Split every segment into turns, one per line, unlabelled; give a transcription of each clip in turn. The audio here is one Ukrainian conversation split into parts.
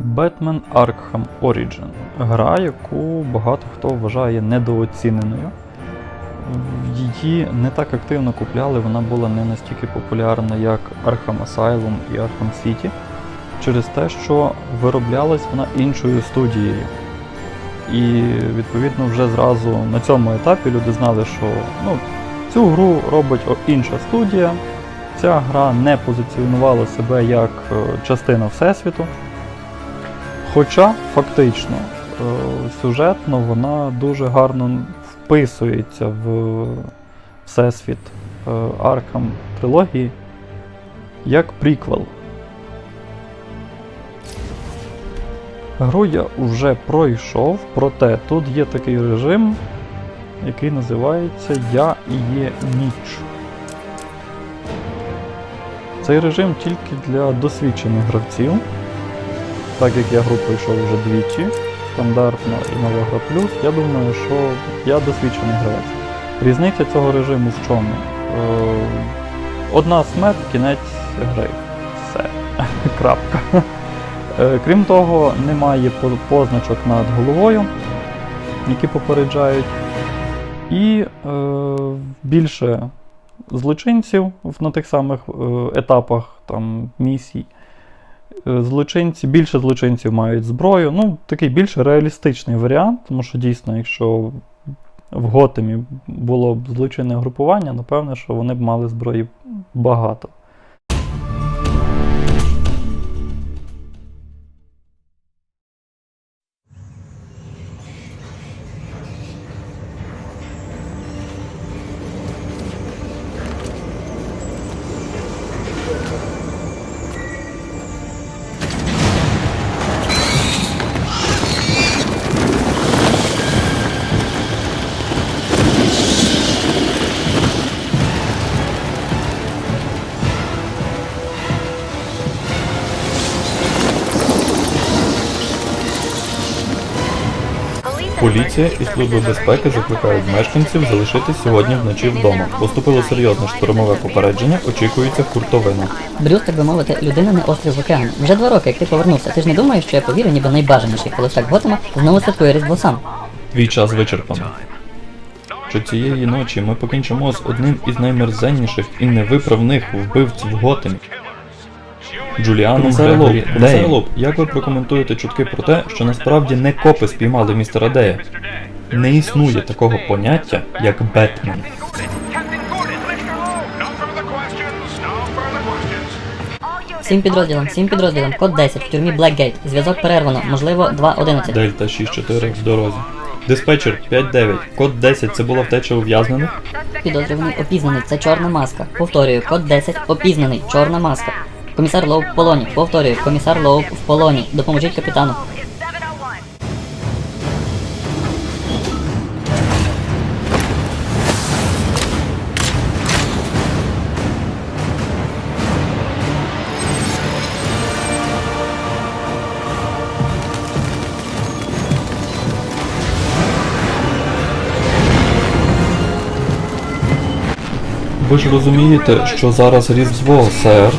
Batman Arkham Origin. Гра, яку багато хто вважає недооціненою. Її не так активно купляли, вона була не настільки популярна, як Arkham Asylum і Arkham City, через те, що вироблялась вона іншою студією. І відповідно вже зразу на цьому етапі люди знали, що ну, цю гру робить інша студія. Ця гра не позиціонувала себе як е, частина Всесвіту. Хоча фактично е, сюжетно вона дуже гарно вписується в Всесвіт е, Arkham трилогії як приквел. Гру я вже пройшов, проте тут є такий режим, який називається Я і є ніч. Цей режим тільки для досвідчених гравців, так як я гру пройшов вже двічі, стандартна і нова гра плюс, я думаю, що я досвідчений гравець. Різниця цього режиму в чому? Е, одна смерть, кінець гри. Все. Крапка. Е, Крім того, немає позначок над головою, які попереджають. І е, більше злочинців на тих самих е, етапах там, місій. Злочинці, більше злочинців мають зброю. Ну, такий більш реалістичний варіант, тому що дійсно, якщо в Готемі було б злочинне групування, напевне, що вони б мали зброї багато.
Поліція і служба безпеки закликають мешканців залишитись сьогодні вночі вдома. Поступило серйозне штурмове попередження, очікується хуртовина.
Брюс, так би мовити, людина не острів в океані. Вже два роки, як ти повернувся. Ти ж не думаєш, що я повірю, ніби найбажаніший холостяк Готема знову святкує Різдво сам.
Твій час вичерпано. Що цієї ночі ми покінчимо з одним із наймерзенніших і невиправних вбивць в Готемі. Джуліаном
Комісар
Грегорі
комісар
Лоб, як ви прокоментуєте чутки про те, що насправді не копи спіймали містера Дея? Не існує такого поняття, як Бетмен.
Всім підрозділам, всім підрозділам, код 10 в тюрмі Blackgate. Зв'язок перервано, можливо, 2.11.
Дельта 6-4 в дорозі. Диспетчер 5-9. Код 10 це була втеча ув'язнених?
Підозрюваний опізнаний, це чорна маска. Повторюю, код 10 опізнаний, чорна маска. Комісар Лоу в полоні. Повторюю, комісар Лоу в полоні. Допоможіть капітану.
Ви ж розумієте, що зараз Різдво, сер.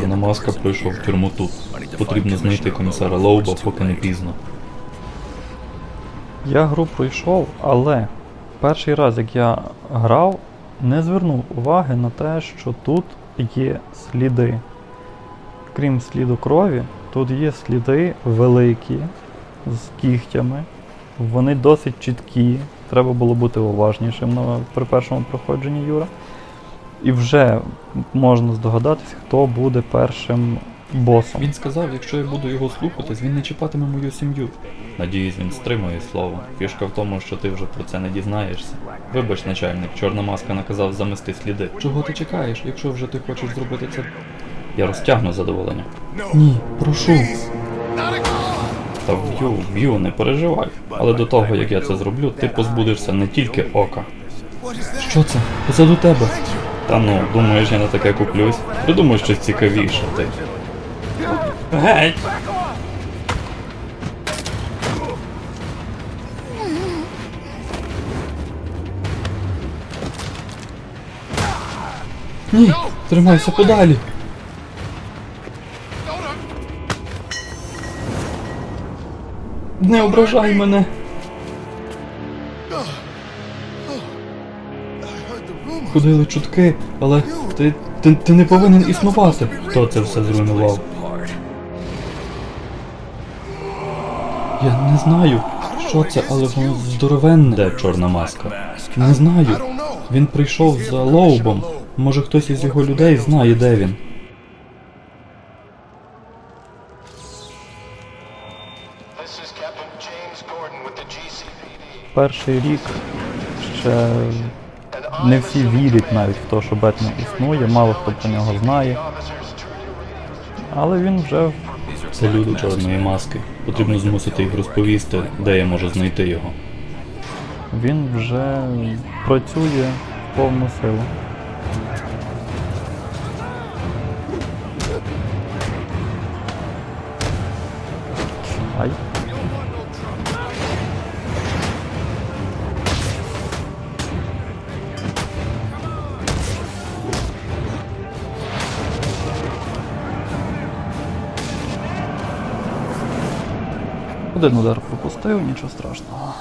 Чорна маска прийшов в тюрму тут. Потрібно знайти комісара Лоуба, поки не пізно.
Я гру пройшов, але перший раз, як я грав, не звернув уваги на те, що тут є сліди. Крім сліду крові, тут є сліди великі з кігтями. Вони досить чіткі. Треба було бути уважнішим при першому проходженні Юра. І вже можна здогадатись, хто буде першим босом.
Він сказав, якщо я буду його слухатись, він не чіпатиме мою сім'ю. Надіюсь, він стримує слово. Фішка в тому, що ти вже про це не дізнаєшся. Вибач, начальник, чорна маска наказав замести сліди. Чого ти чекаєш, якщо вже ти хочеш зробити це? Я розтягну задоволення.
Ні, прошу.
Та вб'ю, вб'ю, не переживай. Але до того, як я це зроблю, ти позбудешся не тільки ока. Що це? Позаду тебе. Та ну, думаєш, я на таке куплюсь? Придумай щось цікавіше, ти. Геть! Ні, тримайся подалі. Не ображай мене. Ходили чутки, але ти, ти, ти не повинен існувати. Хто це все зруйнував? Я не знаю, що це, але воно здоровенне. Де чорна маска? Не знаю. Він прийшов за Лоубом. Може хтось із його людей знає, де він.
Перший рік ще не всі вірять навіть в те, що Бетмен існує, мало хто про нього знає. Але він вже
Це люди чорної маски. Потрібно змусити їх розповісти, де я можу знайти його.
він вже працює в повну силу. Один удар пропустив, нічого страшного.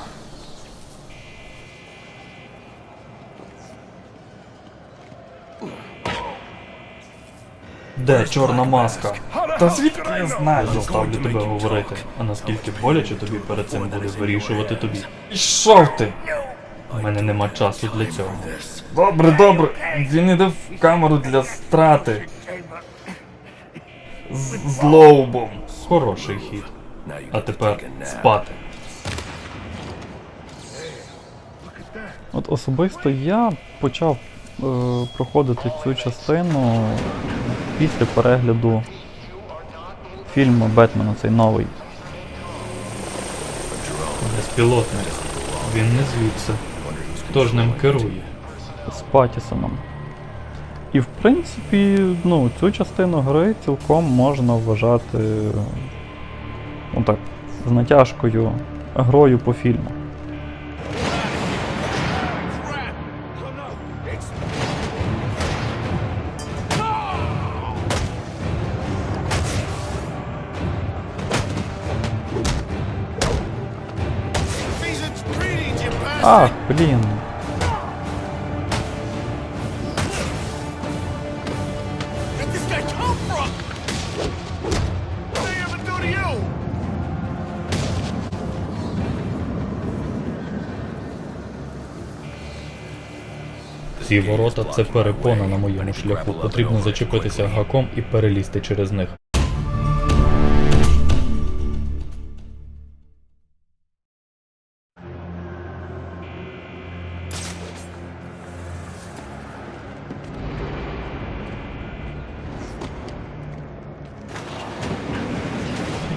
Де чорна маска? Та звідки я знаю? Заставлю тебе говорити. А наскільки боляче тобі перед цим буде вирішувати тобі. Ішов ти! У мене нема часу для цього. Добре, добре. Він іде в камеру для страти. З, з лоубом. Хороший хід. А тепер спати.
От особисто я почав е, проходити цю частину після перегляду фільму Бетмена, цей новий.
Безпілотник. Він не звідси. Хто ж ним керує?
з Патісоном. І в принципі, ну, цю частину гри цілком можна вважати так, з натяжкою грою по фільму. Ах, блін.
Ці ворота це перепона на моєму шляху. Потрібно зачепитися гаком і перелізти через них.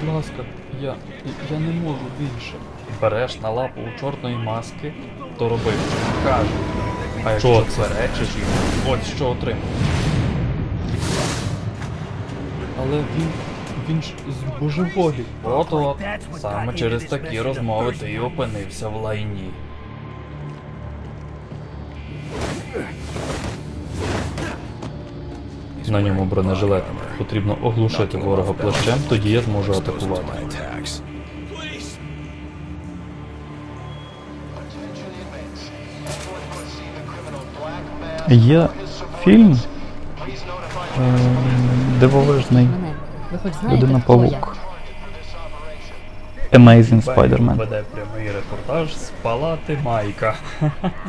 Будь ласка, я, я не можу більше. Береш на лапу у чорної маски, то роби, кажу. А якщо перечиш їм, ось що отримав. Але він. він ж з божеволі. От-от. Саме через такі розмови ти і опинився в лайні. На ньому бронежилет. Потрібно оглушити ворога плащем, тоді я зможу атакувати.
Є фільм е, дивовижний Людина? Павук. Amazing Spider-Man.
Веде прямий репортаж з палати Майка.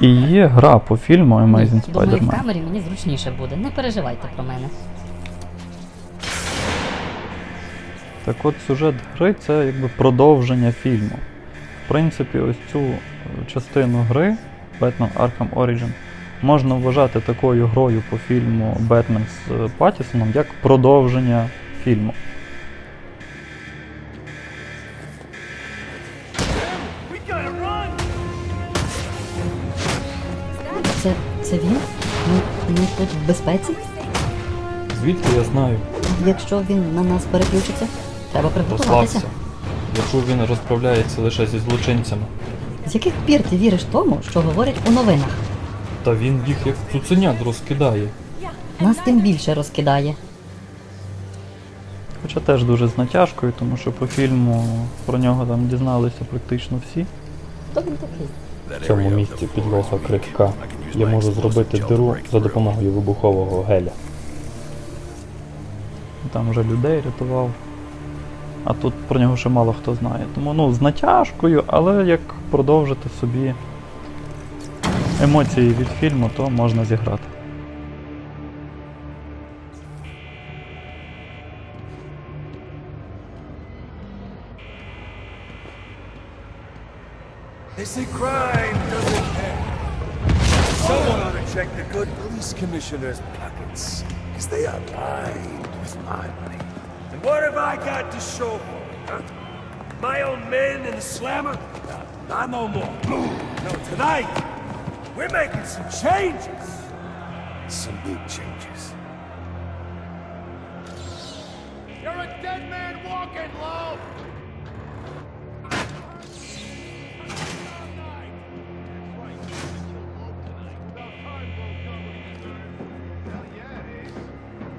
І є гра по фільму Amazing
Думаю, в
Spider-Man.
камері мені зручніше буде. Не переживайте про мене.
Так от сюжет гри це якби продовження фільму. В принципі, ось цю частину гри Batman Arkham Origin можна вважати такою грою по фільму Бетмен з е, Паттісоном як продовження фільму.
Це. це він? Ми, ми тут в безпеці?
Звідки я знаю?
Якщо він на нас переключиться, треба приготуватися.
Розслабся. Я чув, він розправляється лише зі злочинцями.
З яких пір ти віриш тому, що говорять у новинах?
Та він їх як цуценят розкидає.
Нас тим більше розкидає.
Хоча теж дуже з натяжкою, тому що по фільму про нього там дізналися практично всі.
Хто він такий?
В цьому місці підлога крихка. Я можу зробити диру за допомогою вибухового геля.
Там вже людей рятував. А тут про нього ще мало хто знає. Тому ну, з натяжкою, але як продовжити собі емоції від фільму, то можна зіграти.
They say crime doesn't pay. Someone ought to check the good police commissioner's pockets. Because they are lined with my money. And what have I got to show for it, huh? My own men in the slammer? No, not no more. Move. No, tonight, we're making some changes. Some big changes. You're a dead man walking, Low! That's right, you can kill Lope tonight. Hell yeah, it is.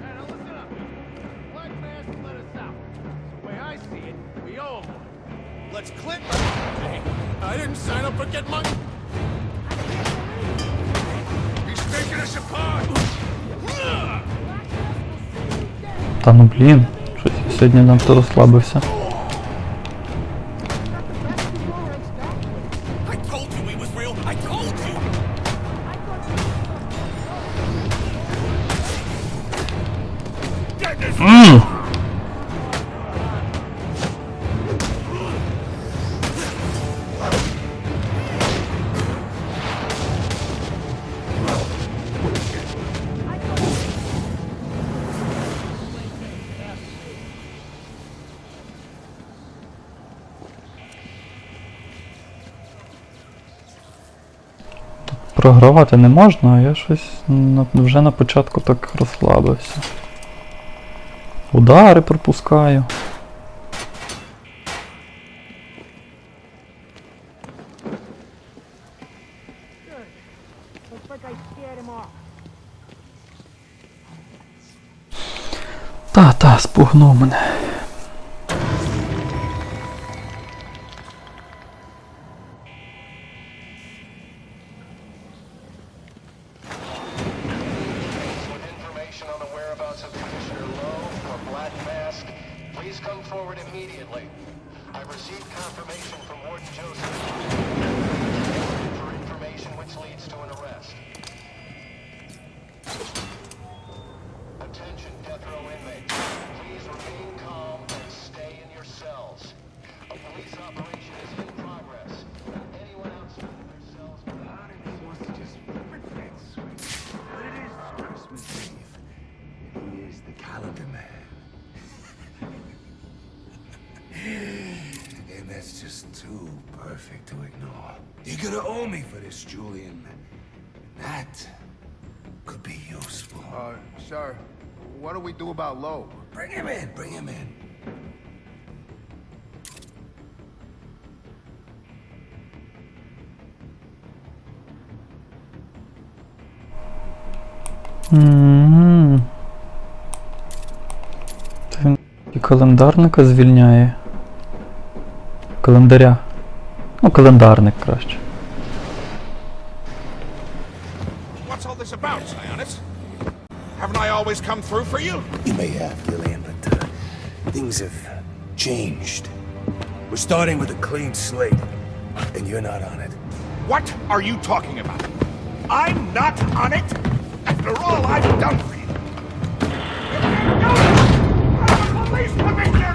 Now, listen up. Black master Let's clip Hey, I see it, we owe. Let's clip. I didn't sign up for get money.
Та ну блін, щось я сьогодні надто розслабився.
I
Програвати не можна, а я щось вже на початку так розслабився. Удари пропускаю. Та, та, спугнув мене.
Please come forward immediately. I received confirmation from Warden Joseph
that's just too perfect to ignore. You're gonna owe me for this, Julian. That could be useful.
Uh, sir, what do we do about Lowe?
Bring him in, bring him in.
М. Та він і календарника звільняє. календаря. Ну, календарник краще.
What's all this about, Sionis? Haven't I always come through for you?
You may have, Gillian, but uh, things have changed. We're starting with a clean slate, and you're not on it.
What are you talking about? I'm not on it? After all I've done for you. If you don't, I'm a police commissioner!